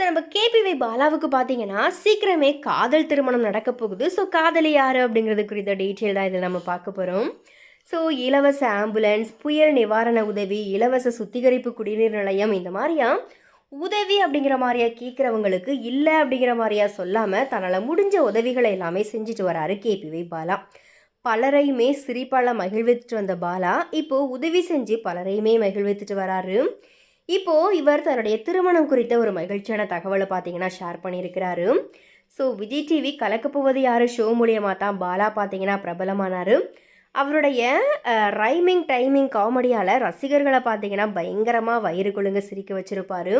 So நம்ம கேபிவை பாலாவுக்கு பார்த்தீங்கன்னா சீக்கிரமே காதல் திருமணம் நடக்க போகுது. ஸோ காதலி யார் அப்படிங்கிறது குறித்த டீட்டெயில் தான் இதில் நம்ம பார்க்க போகிறோம் ஸோ இலவச ஆம்புலன்ஸ் புயல் நிவாரண உதவி இலவச சுத்திகரிப்பு குடிநீர் நிலையம் இந்த மாதிரியா? உதவி அப்படிங்கிற மாதிரியா கேட்குறவங்களுக்கு இல்லை அப்படிங்கிற மாதிரியா சொல்லாமல் தன்னால் முடிஞ்ச உதவிகளை எல்லாமே செஞ்சுட்டு வராரு கேபிவை பாலா. பலரையுமே சிரிப்பால் மகிழ்வித்துட்டு வந்த பாலா. இப்போது உதவி செஞ்சு பலரையுமே மகிழ்வித்துட்டு வராரு. இப்போது இவர் தன்னுடைய திருமணம் குறித்த ஒரு மகிழ்ச்சியான தகவலை பார்த்தீங்கன்னா ஷேர் பண்ணியிருக்கிறாரு. ஸோ விஜய் டிவி கலக்கப்போவது யார்? ஷோ மூலியமாக தான் பாலா பார்த்தீங்கன்னா பிரபலமானார். அவருடைய ரைமிங் டைமிங் காமெடியால் ரசிகர்களை பார்த்தீங்கன்னா பயங்கரமாக வயிறு கொழுங்க சிரிக்க வச்சுருப்பார்.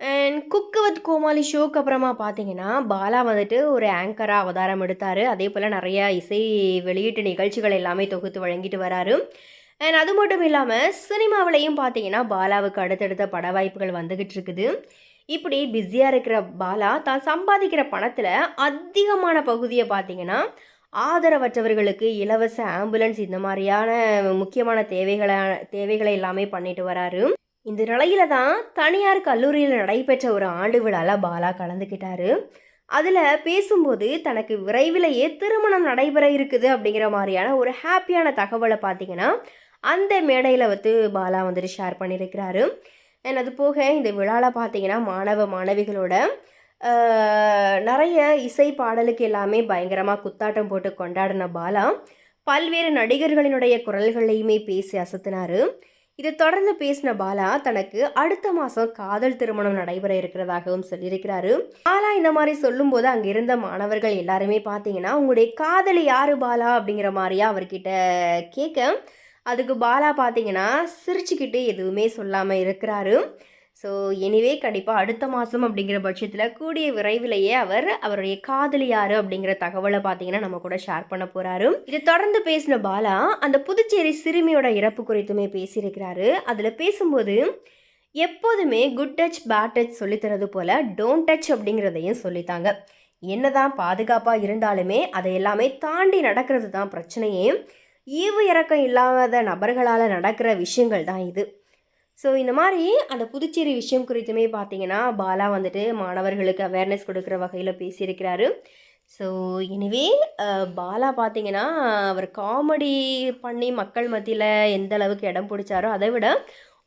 அண்ட் குக்கு வித் கோமாளி ஷோக்கு அப்புறமா பார்த்தீங்கன்னா பாலா வந்துட்டு ஒரு ஆங்கராக அவதாரம் எடுத்தார். அதே போல் நிறைய இசை வெளியீட்டு நிகழ்ச்சிகள் எல்லாமே தொகுத்து வழங்கிட்டு வராரு. அண்ட் அது மட்டும் இல்லாமல் சினிமாவிலையும் பார்த்தீங்கன்னா பாலாவுக்கு அடுத்தடுத்த பட வாய்ப்புகள் வந்துக்கிட்டு இருக்குது. இப்படி பிஸியாக இருக்கிற பாலா தான் சம்பாதிக்கிற பணத்தில் அதிகமான பகுதியை பார்த்தீங்கன்னா ஆதரவற்றவர்களுக்கு இலவச ஆம்புலன்ஸ் இந்த மாதிரியான முக்கியமான தேவைகளை தேவைகளை எல்லாமே பண்ணிட்டு வராரு. இந்த நிலையில தான் தனியார் கல்லூரியில் நடைபெற்ற ஒரு ஆண்டு விழாவில் பாலா கலந்துக்கிட்டாரு அதில் பேசும்போது தனக்கு விரைவிலேயே திருமணம் நடைபெற இருக்குது அப்படிங்கிற மாதிரியான ஒரு ஹாப்பியான தகவலை பார்த்தீங்கன்னா அந்த மேடையில் வந்து பாலா வந்துட்டு ஷேர் பண்ணியிருக்கிறாரு. அண்ட் அது போக இந்த விழாவில் பார்த்தீங்கன்னா மாணவ மாணவிகளோட நிறைய இசை பாடலுக்கு எல்லாமே பயங்கரமாக குத்தாட்டம் போட்டு கொண்டாடின பாலா பல்வேறு நடிகர்களினுடைய குரல்களையுமே பேசி அசத்தினார். இதை தொடர்ந்து பேசின பாலா தனக்கு அடுத்த மாதம் காதல் திருமணம் நடைபெற இருக்கிறதாகவும் சொல்லியிருக்கிறாரு. பாலா இந்த மாதிரி சொல்லும்போது அங்கே இருந்த மாணவர்கள் எல்லாருமே பார்த்தீங்கன்னா உங்களுடைய காதலி யாரு பாலா? அப்படிங்கிற மாதிரியா அவர்கிட்ட கேட்க அதுக்கு பாலா பார்த்தீங்கன்னா சிரிச்சுக்கிட்டு எதுவுமே சொல்லாமல் இருக்கிறாரு. ஸோ எனிவே கண்டிப்பாக அடுத்த மாதம் அப்படிங்கிற பட்சத்தில் கூடிய விரைவிலேயே அவர் அவருடைய காதலியார் அப்படிங்கிற தகவலை பார்த்தீங்கன்னா நம்ம கூட ஷேர் பண்ண போகிறாரு இது தொடர்ந்து பேசின பாலா அந்த புதுச்சேரி சிறுமியோட இறப்பு குறித்துமே பேசியிருக்கிறாரு. அதில் பேசும்போது எப்போதுமே குட் டச் பேட் டச் சொல்லித்தரது போல் டோன்ட் டச் அப்படிங்கிறதையும் சொல்லித்தாங்க. என்னதான் பாதுகாப்பாக இருந்தாலுமே அதை எல்லாமே தாண்டி நடக்கிறது தான் பிரச்சனையே. ஈவு இறக்கம் இல்லாத நபர்களால் நடக்கிற விஷயங்கள் தான் இது. ஸோ இந்த மாதிரி அந்த புதுச்சேரி விஷயம் குறித்துமே பார்த்தீங்கன்னா பாலா வந்துட்டு மாணவர்களுக்கு அவேர்னஸ் கொடுக்குற வகையில் பேசியிருக்கிறாரு. ஸோ எனவே பாலா பார்த்தீங்கன்னா அவர் காமெடி பண்ணி மக்கள் மத்தியில் எந்த அளவுக்கு இடம் பிடிச்சாரோ அதை விட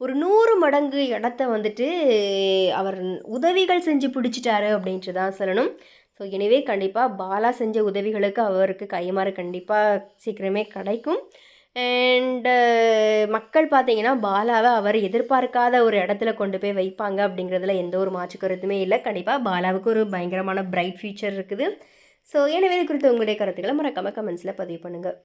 ஒரு நூறு மடங்கு இடத்த வந்துட்டு அவர் உதவிகள் செஞ்சு பிடிச்சிட்டாரு அப்படின்ட்டு தான் சொல்லணும். ஸோ எனவே கண்டிப்பாக பாலா செஞ்ச உதவிகளுக்கு அவருக்கு கைமாறு கண்டிப்பாக சீக்கிரமே கிடைக்கும். அண்டு மக்கள் பார்த்தீங்கன்னா பாலாவை அவர் எதிர்பார்க்காத ஒரு இடத்துல கொண்டு போய் வைப்பாங்க அப்படிங்கிறதுல எந்த ஒரு மாற்று கருத்துமே இல்லை. கண்டிப்பாக பாலாவுக்கு ஒரு பயங்கரமான பிரைட் ஃபியூச்சர் இருக்குது. ஸோ எனவே இது குறித்து உங்களுடைய கருத்துக்களை மறக்காமல் கமெண்ட்ஸில் பதிவு பண்ணுங்கள்